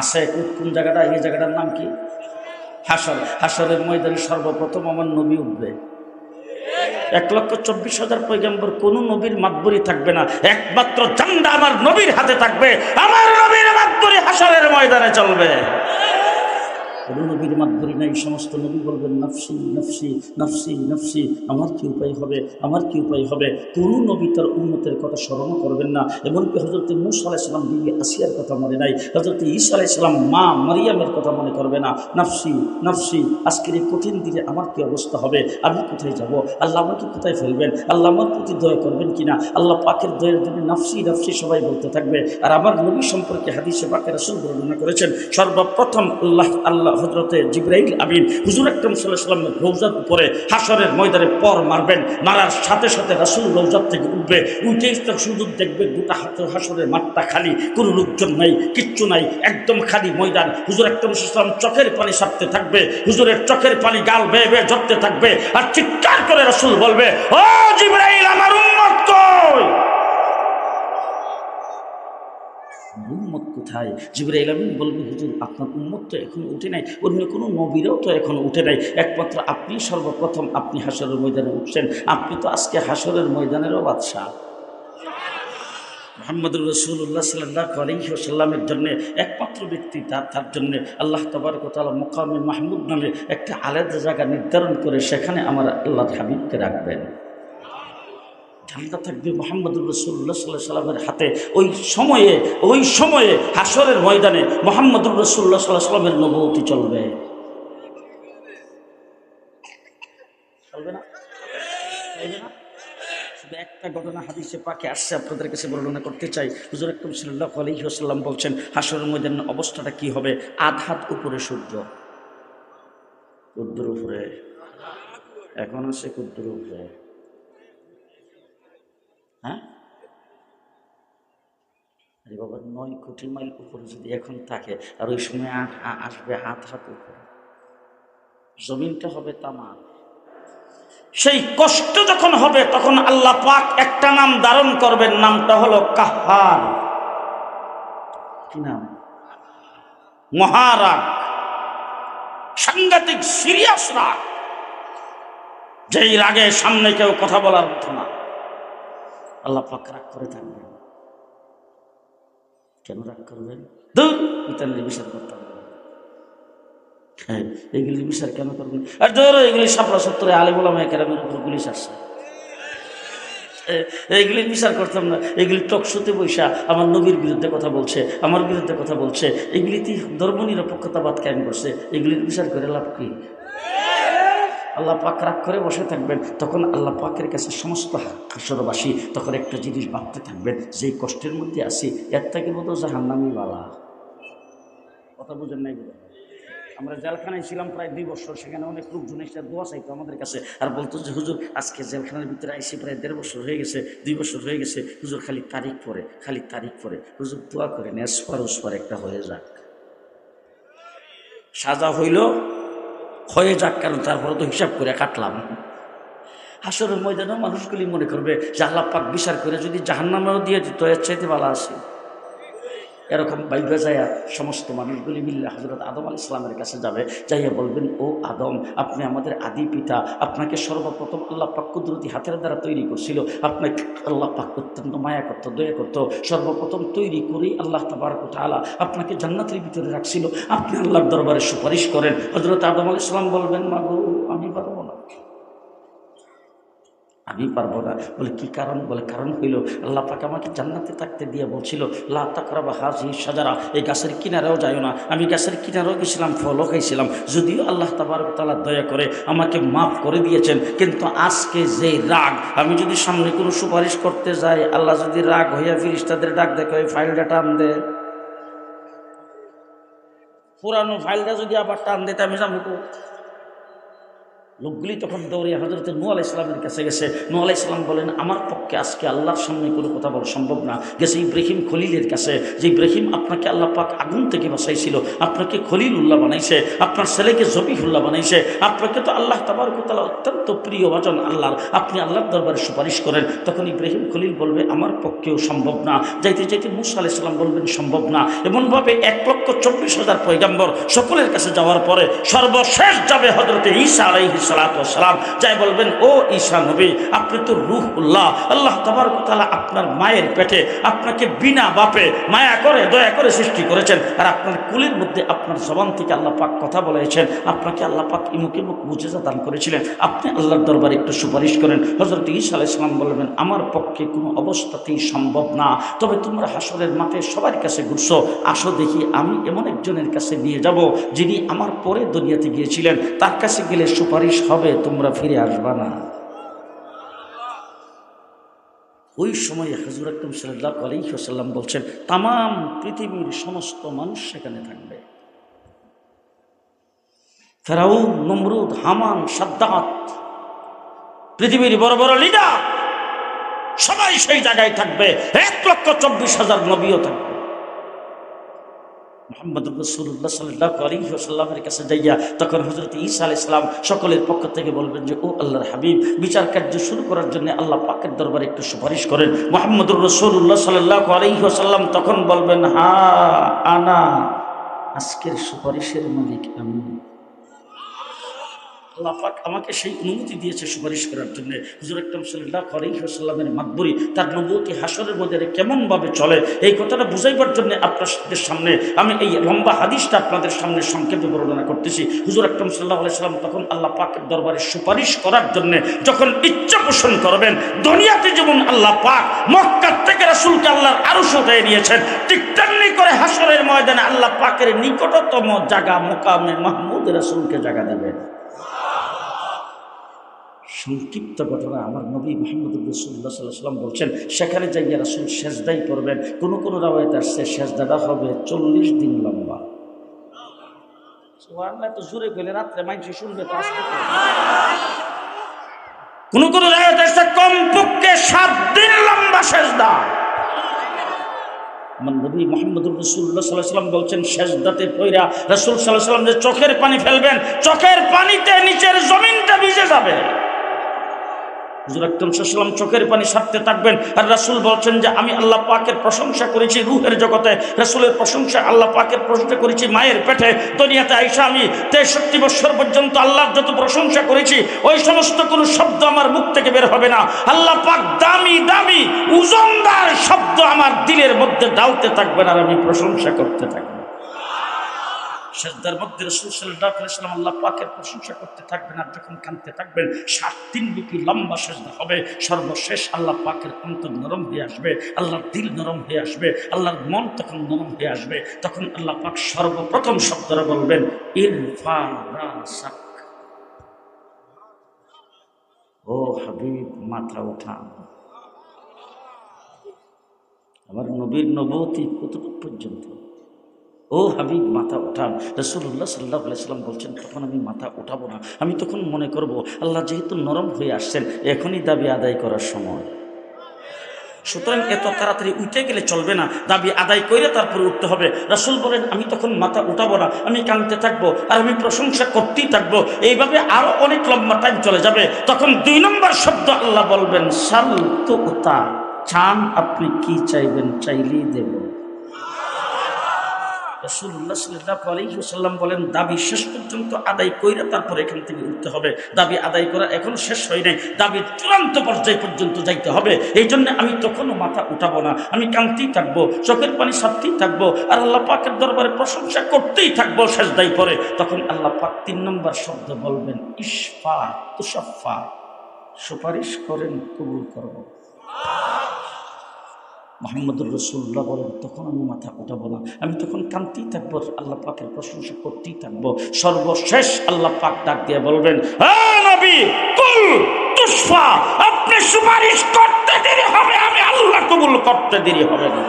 আছে, কোন জায়গাটা, এই জায়গাটার নাম কি? হাসর হাসরের ময়দানে সর্বপ্রথম আমার নবী উঠবে। এক লক্ষ চব্বিশ হাজার পয়গাম্বর, কোন নবীর মাতবরি থাকবে না। একমাত্র জান্ডা আমার নবীর হাতে থাকবে। আমার নবীর মাতবরি হাসরের ময়দানে চলবে। কোনো নবীর নাই, সমস্ত নবী বলবেন, নফসি নফসি নফসি নফসি, আমার কি উপায় হবে? আমার কি উপায় হবে? কোনো নবী তার উন্নতের কথা স্মরণ করবেন না। এমনকি হজরত মুসা আলাইসালাম বিবি আসিয়ার কথা মনে নাই। হজরত ঈসা আলাইসালাম মা মারিয়ামের কথা মনে করবে না। নফসি নফসি, আজকের এই কঠিন দিনে আমার কি অবস্থা হবে? আমি কোথায় যাব? আল্লাহ আমাকে কোথায় ফেলবেন? আল্লাহ আমার প্রতি দয়া করবেন কিনা? আল্লাহ পাকের দয়ের জন্য নফসি নফসি সবাই বলতে থাকবে। আর আমার নবী সম্পর্কে হাদিসে পাকের রাসূল বর্ণনা করেছেন, সর্বপ্রথম আল্লাহ আল্লাহ হজরতে জিব্রাইল আমিন হুজুর আকরম সাল্লাহ সাল্লামের রৌজার উপরে হাসরের ময়দানে পর মারবেন, মারার সাথে সাথে রাসুল রৌজার থেকে উঠবে উঠেই তো শুধু দেখবে গোটা হাত হাসরের মাঠটা খালি, কোনো লোকজন নাই, কিচ্ছু নাই, একদম খালি ময়দান। হুজুর আকরম সাল্লাম চোখের পানি সারতে থাকবে, হুজুরের চোখের পানি গাল বেয়ে বেয়ে ঝরতে থাকবে, আর চিৎকার করে রাসুল বলবে, ও জিব্রাইল, আমার উম্মত কই উম্মত কোথায় জিবরাইল আমিন বলবে, হুজুর, আপনার উম্মত তো এখনও উঠে নাই। অন্য কোনো নবীরাও তো এখনও উঠে নাই। একমাত্র আপনি সর্বপ্রথম আপনি হাসরের ময়দানে উঠছেন। আপনি তো আজকে হাসরের ময়দানেরও বাদশাহ। মোহাম্মদুর রসুল্লাহ সাল্লাহ আলহিসাল্লামের জন্য একমাত্র ব্যক্তি তার তার জন্য আল্লাহ তবরকতালা মোকামে মাহমুদ নামে একটা আলাদা জায়গা নির্ধারণ করে সেখানে আমার আল্লাহ হাবিবকে রাখবেন। ঠান্ডা থাকবে মোহাম্মদুর রসুল্লাহ সাল্লাহ সাল্লামের হাতে। ওই সময়ে ওই সময়ে হাসরের ময়দানে মোহাম্মদুর রসুল্লাহ সাল্লাহ সাল্লামের নবতী চলবে। চলবে না? শুধু একটা ঘটনা হাদিসে পাকে আসছে, আপনাদের কাছে বর্ণনা করতে চাই। হুজুর আকরম সাল্লাহ আলহিহাসাল্লাম বলছেন হাসরের ময়দানের অবস্থাটা কি হবে? আধ হাত উপরে সূর্য। কুদ্দুর উপরে। এখন আছে কুদ্দুর উপরে। হ্যাঁ? আরে বাবা, নয় কোটি মাইল উপরে যদি এখন থাকে, আর ওই সময় আসবে হাত হাত উপরে। জমিনটা হবে তামার। সেই কষ্ট যখন হবে, তখন আল্লাহ পাক একটা নাম ধারণ করবেন, নামটা হলো কাহার। কি নাম? মহারাগ। সাংঘাতিক সিরিয়াস রাগ। যেই রাগে সামনে কেউ কথা বলার মতো না। আল্লাহ পাক রাগ করে থাকবেন। কেন রাগ করবেন? দূর ইতালির বিচার করতে হবে। হ্যাঁ এগুলি বিচার কেন করবেন? আর ধরো, এগুলি সাপড়া সত্তরে আলিমুলাম কেরামের উপর পুলিশ আসছে এইগুলি বিচার করতাম না। এগুলি টকশোতে বৈশা আমার নবীর বিরুদ্ধে কথা বলছে, আমার বিরুদ্ধে কথা বলছে। এগুলিতে ধর্ম নিরপেক্ষতাবাদ কায়েম করছে। এগুলির বিচার করে লাভ কি? আল্লাহ পাক রাগ করে বসে থাকবেন, তখন আল্লাহ পাকের কাছে সমস্ত হাসরবাসী তখন একটা জিনিস ভাবতে থাকবেন, যেই কষ্টের মধ্যে আসি এর থেকে বোধ জাহান্নামি বালা। কথা বুঝেন নাই বোধ আমরা জেলখানায় ছিলাম প্রায় দুই বছর, সেখানে অনেক লোকজন এসে দোয়া চাইতো আমাদের কাছে, আর বলতো যে, হুজুর, আজকে জেলখানার ভিতরে আইসি প্রায় দেড় বছর হয়ে গেছে, দুই বছর হয়ে গেছে, হুজুর, খালি তারিখ পরে, খালি তারিখ পরে, হুজুর, দোয়া করেন এসপার ওসপার একটা হয়ে যাক। সাজা হইল হয়ে যাক কারণ তারপরে তো হিসাব করে কাটলাম। হাসরের ময়দানেও মানুষগুলি মনে করবে যে আল্লাপাক বিচার করে যদি জাহান্নামেও দিয়ে দিত, এর চাইতে ভালো আসে এরকম বাইবে যায়া সমস্ত মানুষগুলি মিললে হজরত আদম আল ইসলামের কাছে যাবে, যাইয়া বলবেন, ও আদম, আপনি আমাদের আদি পিতা, আপনাকে সর্বপ্রথম আল্লাহ পাক কুদরতি হাতের দ্বারা তৈরি করছিল। আপনাকে আল্লাহ পাক অত্যন্ত মায়া করতো, দয়া করতো। সর্বপ্রথম তৈরি করেই আল্লাহ তাবারক আলা আপনাকে জান্নাতের ভিতরে রাখছিল। আপনি আল্লাহর দরবারে সুপারিশ করেন। হজরত আদম আল ইসলাম বলবেন, মাগো, আমি পারব আমি পারব না। বলে, কি কারণ? বলে, কারণ হইল, আল্লাহ পাক আমাকে জান্নাতে থাকতে দিয়ে বলছিল, লা তাকরাবা হাজি সাজারা এই গাছের কিনারেও যাইও না। আমি গাছের কিনারেও গেছিলাম, ফলও খাইছিলাম। যদিও আল্লাহ তাবারক তালা দয়া করে আমাকে মাফ করে দিয়েছেন, কিন্তু আজকে যে রাগ, আমি যদি সামনে কোনো সুপারিশ করতে যাই, আল্লাহ যদি রাগ হইয়া ফিরিস্তাদের ডাক দেখে ওই ফাইলটা টান দে। পুরানো ফাইলটা যদি আবার টান দিতে আমি তো লোকগুলি তখন দৌড়িয়ে হজরত নু আলাহ ইসলামের কাছে গেছে। নু আলাহ ইসলাম বলেন, আমার পক্ষে আজকে আল্লাহর সামনে কোনো কথা বলা সম্ভব না। গেছে ইব্রাহিম খলিলের কাছে, যে ইব্রাহিম আপনাকে আল্লাহ পাক আগুন থেকে বাঁচাইছিল, আপনাকে খলিল উল্লাহ বানাইছে, আপনার ছেলেকে জবিহুল্লাহ বানাইছে, আপনাকে তো আল্লাহ তাবারকতালা অত্যন্ত প্রিয় বাজন আল্লাহর। আপনি আল্লাহর দরবারে সুপারিশ করেন। তখন ইব্রাহিম খলিল বলবে, আমার পক্ষেও সম্ভব না। যাইতে যাইতে মুসা আলাহ ইসলাম বলবেন, সম্ভব না। এমনভাবে এক লক্ষ চব্বিশ হাজার পয়গাম্বর সকলের কাছে যাওয়ার পরে সর্বশেষ যাবে হজরতে ঈসা আলাইহি সালাম যাই বলবেন, ও ঈশা নবী, আপনি তো রুহ উল্লাহ। আল্লাহ তাবার তালা আপনার মায়ের পেটে, আপনাকে বিনা বাপে মায়া করে, দয়া করে সৃষ্টি করেছেন। আর আপনার কুলের মধ্যে আপনার জবান থেকে আল্লাহ পাক কথা বলেছেন। আপনাকে আল্লাহ পাক ইমুকে মুখ মুজেজা দান করেছিলেন। আপনি আল্লাহর দরবারে একটু সুপারিশ করেন। হজরত ঈসা আলাইসালাম বলবেন আমার পক্ষে কোনো অবস্থাতেই সম্ভব না। তবে তোমরা হাসরের মাঠে সবার কাছে ঘুরছো। আসো দেখি, আমি এমন একজনের কাছে নিয়ে যাব যিনি আমার পরে দুনিয়াতে গিয়েছিলেন। তার কাছে গেলে সুপারিশ হবে, তোমরা ফিরে আসবা না। ওই সময় হজুর আকরম সাল্লাহ আলহিহাসাল্লাম বলছেন তাম পৃথিবীর সমস্ত মানুষ সেখানে থাকবে। ফেরাউন, নমরুদ, হামান, সাদ্দাত, পৃথিবীর বড় বড় লিডার সবাই সেই জায়গায় থাকবে। এক লক্ষ চব্বিশ হাজার নবীও থাকবে। মোহাম্মদ রসুল্লাহ সাল্লাহ আলিহাসাল্লামের কাছে যাইয়া তখন হজরত ঈসা আল ইসলাম সকলের পক্ষ থেকে বলবেন যে, ও আল্লাহর হাবিব, বিচার কার্য শুরু করার জন্য আল্লাহ পাকের দরবারে একটু সুপারিশ করেন। মোহাম্মদুর রসুল্লাহ সাল্লাহ আলিহাসাল্লাম তখন বলবেন, হা, আনা, আজকের সুপারিশের মালিক আমি। আল্লাহ পাক আমাকে সেই অনুমতি দিয়েছে সুপারিশ করার জন্য। হুজুর আকরম সাল্লাহ আলহিহাসাল্লামের মাকবরি তার নবতী হাসরের মধ্যে কেমনভাবে চলে, এই কথাটা বুঝাইবার জন্য আপনাদের সামনে আমি এই লম্বা হাদিসটা আপনাদের সামনে সংক্ষেপে বর্ণনা করতেছি। হুজুর আকরম সাল্লাহ আলাইসাল্লাম তখন আল্লাহ পাকের দরবারে সুপারিশ করার জন্য যখন ইচ্ছা পোষণ করবেন, দুনিয়াতে যেমন আল্লাহ পাক মক্কার থেকে রাসুলকে আল্লাহর আরও উঠে নিয়েছেন ঠিক তেমনি করে হাসরের ময়দানে আল্লাহ পাকের নিকটতম জায়গা মোকামে মাহমুদ রাসুলকে জায়গা দেবেন সংক্ষিপ্ত ঘটনা আমার নবী মোহাম্মদ রসুল্লাহ সাল্লাহ সাল্লাম বলছেন, সেখানে যাইয়া রাসুল সেজদাই করবেন। কোনো কোনো রাওয়ায়ত আসছে সেজদাটা হবে চল্লিশ দিন লম্বা। তো জুড়ে গেলে রাত্রে মাইনসি শুনবে কোন কোন রাওয়ায়ত আসছে কমপক্ষে সাত দিন লম্বা সেজদা। আমার নবী মোহাম্মদুর রসুল্লাহ সাল্লাহ সাল্লাম বলছেন শেষদাতে পইরা রসুল সাল্লাহ সাল্লাম যে চোখের পানি ফেলবেন, চোখের পানিতে নিচের জমিনটা ভিজে যাবে। হুজুর আকরম সাল্লাম চোখের পানি সারতে থাকবেন। আর রাসুল বলছেন যে, আমি আল্লাহ পাকের প্রশংসা করেছি রুহের জগতে। রাসুলের প্রশংসা আল্লাহ পাকের প্রশংসা করেছি মায়ের পেটে। দুনিয়াতে আইসা আমি তেষট্টি বছর পর্যন্ত আল্লাহর যত প্রশংসা করেছি, ওই সমস্ত কোনো শব্দ আমার মুখ থেকে বের হবে না। আল্লাহ পাক দামি দামি, উজনদার শব্দ আমার দিলের মধ্যে দাউতে থাকবেন আর আমি প্রশংসা করতে থাকব। মধ্যে প্রশংসা করতে থাকবেন আর থাকবেন, সাত ব্যাপী লম্বা হবে। সর্বশেষ আল্লাহ নরম হয়ে আসবে, আল্লাহর নরম হয়ে আসবে, আল্লাহর মন তখন নরম হয়ে আসবে। তখন আল্লাহ সর্বপ্রথম শব্দরা বলবেন ও হাবিব, মাথা উঠান আমার নবীর নবতী কতটুকু পর্যন্ত? ও হাবিব মাথা উঠান রসুল্লাহ সাল্লাহ সাল্লাম বলছেন, তখন আমি মাথা উঠাবো না। আমি তখন মনে করব, আল্লাহ যেহেতু নরম হয়ে আসছেন, এখনই দাবি আদায় করার সময়। সুতরাং এত তাড়াতাড়ি উঠে গেলে চলবে না। দাবি আদায় করে তারপরে উঠতে হবে। রাসুল বলেন, আমি তখন মাথা উঠাবো না। আমি কাঁদতে থাকব আর আমি প্রশংসা করতেই থাকব। এইভাবে আরও অনেক লম্বা টাইম চলে যাবে। তখন দুই নম্বর শব্দ আল্লাহ বলবেন সাল তো উতা চান আপনি কি চাইবেন? চাইলেই দেবেন রসুল্লাহ সাল্লাহ আলহিহাল্লাম বলেন, দাবি শেষ পর্যন্ত আদায় কইরা তারপর এখান থেকে উঠতে হবে। দাবি আদায় করা এখন শেষ হয় নাই। দাবির চূড়ান্ত পর্যায় পর্যন্ত যাইতে হবে। এই জন্য আমি তখনও মাথা উঠাবো না। আমি কাঁদতেই থাকব, চোখের পানি সারতেই থাকব আর আল্লাহ পাকের দরবারে প্রশংসা করতেই থাকব শেষ দায়ী পরে। তখন আল্লাহ পাক তিন নম্বর শব্দ বলবেন ইস্ফা তুষাফা সুপারিশ করেন, কবুল করব। মোহাম্মদুর রসুল্লাহ বলেন, তখন আমি মাথা কথা না। আমি তখন কান্তি থাকব, আল্লাহ পাকের প্রশংসা করতেই থাকব। সর্বশেষ আল্লাহ পাক ডাক দিয়ে বলবেন আপনি সুপারিশ করতে দেরি হবে, আমি আল্লাহ কবুল করতে দেরি হবে না।